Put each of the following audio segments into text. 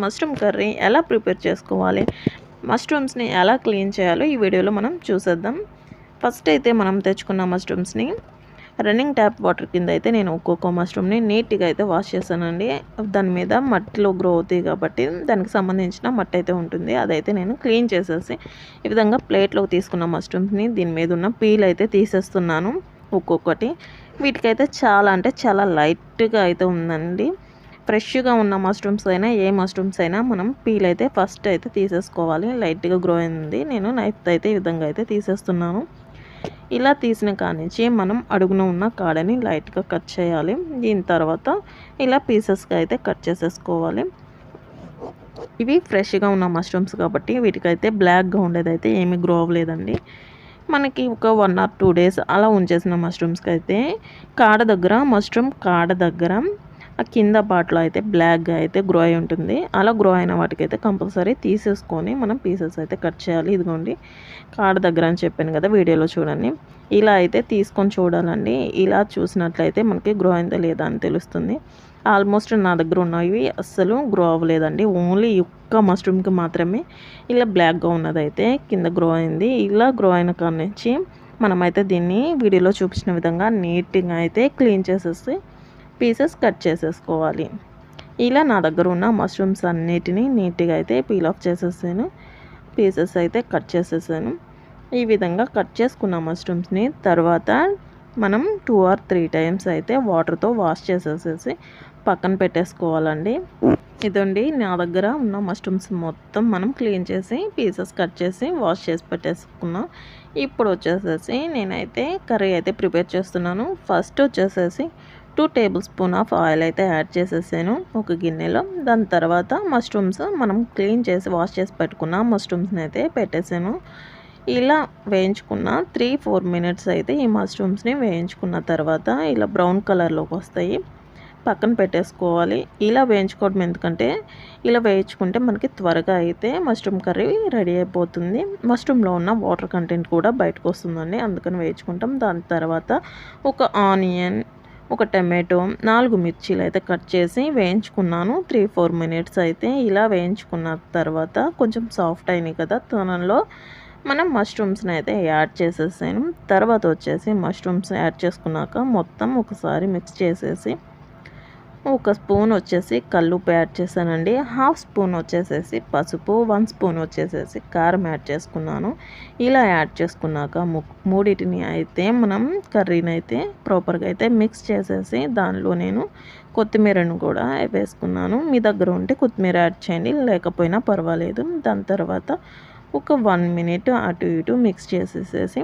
Mushroom curry ఎలా prepare చేసుకోవాలి మష్రూమ్స్ని ఎలా క్లీన్ చేయాలో ఈ వీడియోలో మనం చూసేద్దాం. ఫస్ట్ అయితే మనం తెచ్చుకున్న మష్రూమ్స్ని రన్నింగ్ ట్యాప్ వాటర్ కింద అయితే నేను ఒక్కొక్క మష్రూమ్ని నీట్గా అయితే వాష్ చేశానండి. దాని మీద మట్టిలో గ్రో అవుతాయి కాబట్టి దానికి సంబంధించిన మట్టి అయితే ఉంటుంది అదైతే నేను క్లీన్ చేసేసి ఈ విధంగా ప్లేట్లోకి తీసుకున్న మష్రూమ్స్ని దీని మీద ఉన్న పీల్ అయితే తీసేస్తున్నాను ఒక్కొక్కటి. వీటికైతే చాలా అంటే చాలా లైట్గా అయితే ఉందండి. ఫ్రెష్గా ఉన్న మష్రూమ్స్ అయినా ఏ మష్రూమ్స్ అయినా మనం పీల్ అయితే ఫస్ట్ అయితే తీసేసుకోవాలి. లైట్గా గ్రో అయింది. నేను నైఫ్తో అయితే ఈ విధంగా అయితే తీసేస్తున్నాను. ఇలా తీసిన కానించి మనం అడుగున ఉన్న కాడని లైట్గా కట్ చేయాలి. దీని తర్వాత ఇలా పీసెస్గా అయితే కట్ చేసేసుకోవాలి. ఇవి ఫ్రెష్గా ఉన్న మష్రూమ్స్ కాబట్టి వీటికైతే బ్లాక్గా ఉండేదైతే ఏమీ గ్రో అవ్వలేదండి. మనకి ఒక వన్ ఆర్ టూ డేస్ అలా ఉంచేసిన మష్రూమ్స్కి అయితే కాడ దగ్గర మష్రూమ్ కాడ దగ్గర ఆ కింద పాటలో అయితే బ్లాక్గా అయితే గ్రో అయి ఉంటుంది. అలా గ్రో అయిన వాటికైతే కంపల్సరీ తీసేసుకొని మనం పీసెస్ అయితే కట్ చేయాలి. ఇదిగోండి కాడ దగ్గర అని చెప్పాను కదా వీడియోలో చూడండి. ఇలా అయితే తీసుకొని చూడాలండి. ఇలా చూసినట్లయితే మనకి గ్రో అయిందా లేదా అని తెలుస్తుంది. ఆల్మోస్ట్ నా దగ్గర ఉన్నవి అస్సలు గ్రో అవ్వలేదండి. ఓన్లీ ఒక్క మష్రూమ్కి మాత్రమే ఇలా బ్లాక్గా ఉన్నదైతే కింద గ్రో అయింది. ఇలా గ్రో అయిన కాడ నుంచి మనమైతే దీన్ని వీడియోలో చూపించిన విధంగా నీట్గా అయితే క్లీన్ చేసేసి పీసెస్ కట్ చేసేసుకోవాలి. ఇలా నా దగ్గర ఉన్న మష్రూమ్స్ అన్నిటినీ నీట్గా అయితే పీల్ ఆఫ్ చేసేసాను. పీసెస్ అయితే కట్ చేసేసాను. ఈ విధంగా కట్ చేసుకున్న మష్రూమ్స్ని తర్వాత మనం టూ ఆర్ త్రీ టైమ్స్ అయితే వాటర్తో వాష్ చేసేసేసి పక్కన పెట్టేసుకోవాలండి. ఇదండి నా దగ్గర ఉన్న మష్రూమ్స్ మొత్తం మనం క్లీన్ చేసి పీసెస్ కట్ చేసి వాష్ చేసి పెట్టేసుకున్నాం. ఇప్పుడు వచ్చేసేసి నేనైతే కర్రీ అయితే ప్రిపేర్ చేస్తున్నాను. ఫస్ట్ వచ్చేసేసి two tablespoon of oil అయితే యాడ్ చేసేసాను ఒక గిన్నెలో. దాని తర్వాత మష్రూమ్స్ మనం క్లీన్ చేసి వాష్ చేసి పెట్టుకున్న మష్రూమ్స్ని అయితే పెట్టేసాను. ఇలా వేయించుకున్న త్రీ ఫోర్ మినిట్స్ అయితే ఈ మష్రూమ్స్ని వేయించుకున్న తర్వాత ఇలా బ్రౌన్ కలర్లోకి వస్తాయి. పక్కన పెట్టేసుకోవాలి. ఇలా వేయించుకోవడం ఎందుకంటే ఇలా వేయించుకుంటే మనకి త్వరగా అయితే మష్రూమ్ కర్రీ రెడీ అయిపోతుంది. మష్రూమ్లో ఉన్న వాటర్ కంటెంట్ కూడా బయటకు వస్తుందండి. అందుకని వేయించుకుంటాం. దాని తర్వాత ఒక ఆనియన్ ఒక టమాటో నాలుగు మిర్చీలు అయితే కట్ చేసి వేయించుకున్నాను. త్రీ ఫోర్ మినిట్స్ అయితే ఇలా వేయించుకున్న తర్వాత కొంచెం సాఫ్ట్ అయినాయి కదా. తనంలో మనం మష్రూమ్స్ని అయితే యాడ్ చేసేసాను తర్వాత వచ్చేసి మష్రూమ్స్ యాడ్ చేసుకున్నాక మొత్తం ఒకసారి మిక్స్ చేసేసి ఒక స్పూన్ వచ్చేసి కల్లుపు యాడ్ చేశానండి. హాఫ్ స్పూన్ వచ్చేసేసి పసుపు వన్ స్పూన్ వచ్చేసేసి కారం యాడ్ చేసుకున్నాను. ఇలా యాడ్ చేసుకున్నాక మూడింటిని అయితే మనం కర్రీని అయితే ప్రాపర్గా అయితే మిక్స్ చేసేసి దానిలో నేను కొత్తిమీరను కూడా వేసుకున్నాను. మీ దగ్గర ఉంటే కొత్తిమీర యాడ్ చేయండి లేకపోయినా పర్వాలేదు. దాని తర్వాత ఒక వన్ మినిట్ అటు ఇటు మిక్స్ చేసేసేసి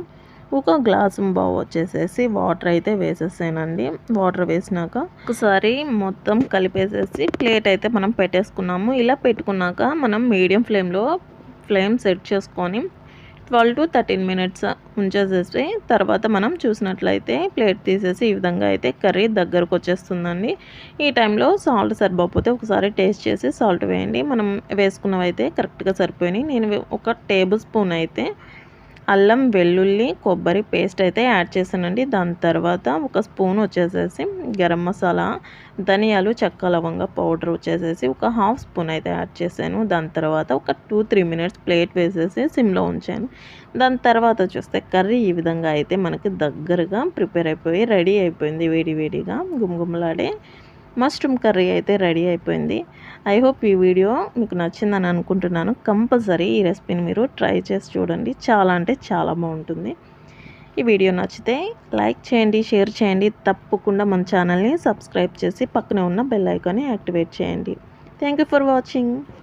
ఒక గ్లాసు బావు వచ్చేసేసి వాటర్ అయితే వేసేసానండి. వాటర్ వేసినాక ఒకసారి మొత్తం కలిపేసేసి ప్లేట్ అయితే మనం పెట్టేసుకున్నాము. ఇలా పెట్టుకున్నాక మనం మీడియం ఫ్లేమ్లో ఫ్లేమ్ సెట్ చేసుకొని ట్వెల్వ్ టు థర్టీన్ మినిట్స్ ఉంచేసేసి తర్వాత మనం చూసినట్లయితే ప్లేట్ తీసేసి ఈ విధంగా అయితే కర్రీ దగ్గరకు వచ్చేస్తుందండి. ఈ టైంలో సాల్ట్ సరిపోతే ఒకసారి టేస్ట్ చేసి సాల్ట్ వేయండి. మనం వేసుకున్నవైతే కరెక్ట్గా సరిపోయినాయి. నేను ఒక టేబుల్ స్పూన్ అయితే అల్లం వెల్లుల్లి కొబ్బరి పేస్ట్ అయితే యాడ్ చేశానండి. దాని తర్వాత ఒక స్పూన్ వచ్చేసేసి గరం మసాలా ధనియాలు చెక్క లవంగ పౌడర్ వచ్చేసేసి ఒక హాఫ్ స్పూన్ అయితే యాడ్ చేశాను. దాని తర్వాత ఒక టూ త్రీ మినిట్స్ ప్లేట్ వేసేసి సిమ్లో ఉంచాను. దాని తర్వాత చూస్తే కర్రీ ఈ విధంగా అయితే మనకి దగ్గరగా ప్రిపేర్ అయిపోయి రెడీ అయిపోయింది వేడి వేడిగా గుమగుమలాడే మష్రూమ్ కర్రీ అయితే రెడీ అయిపోయింది. ఐ హోప్ ఈ వీడియో మీకు నచ్చిందని అనుకుంటున్నాను. కంపల్సరీ ఈ రెసిపీని మీరు ట్రై చేసి చూడండి. చాలా అంటే చాలా బాగుంటుంది. ఈ వీడియో నచ్చితే లైక్ చేయండి షేర్ చేయండి. తప్పకుండా మన ఛానల్ని సబ్స్క్రైబ్ చేసి పక్కనే ఉన్న బెల్ ఐకాన్ని యాక్టివేట్ చేయండి. Thank for watching.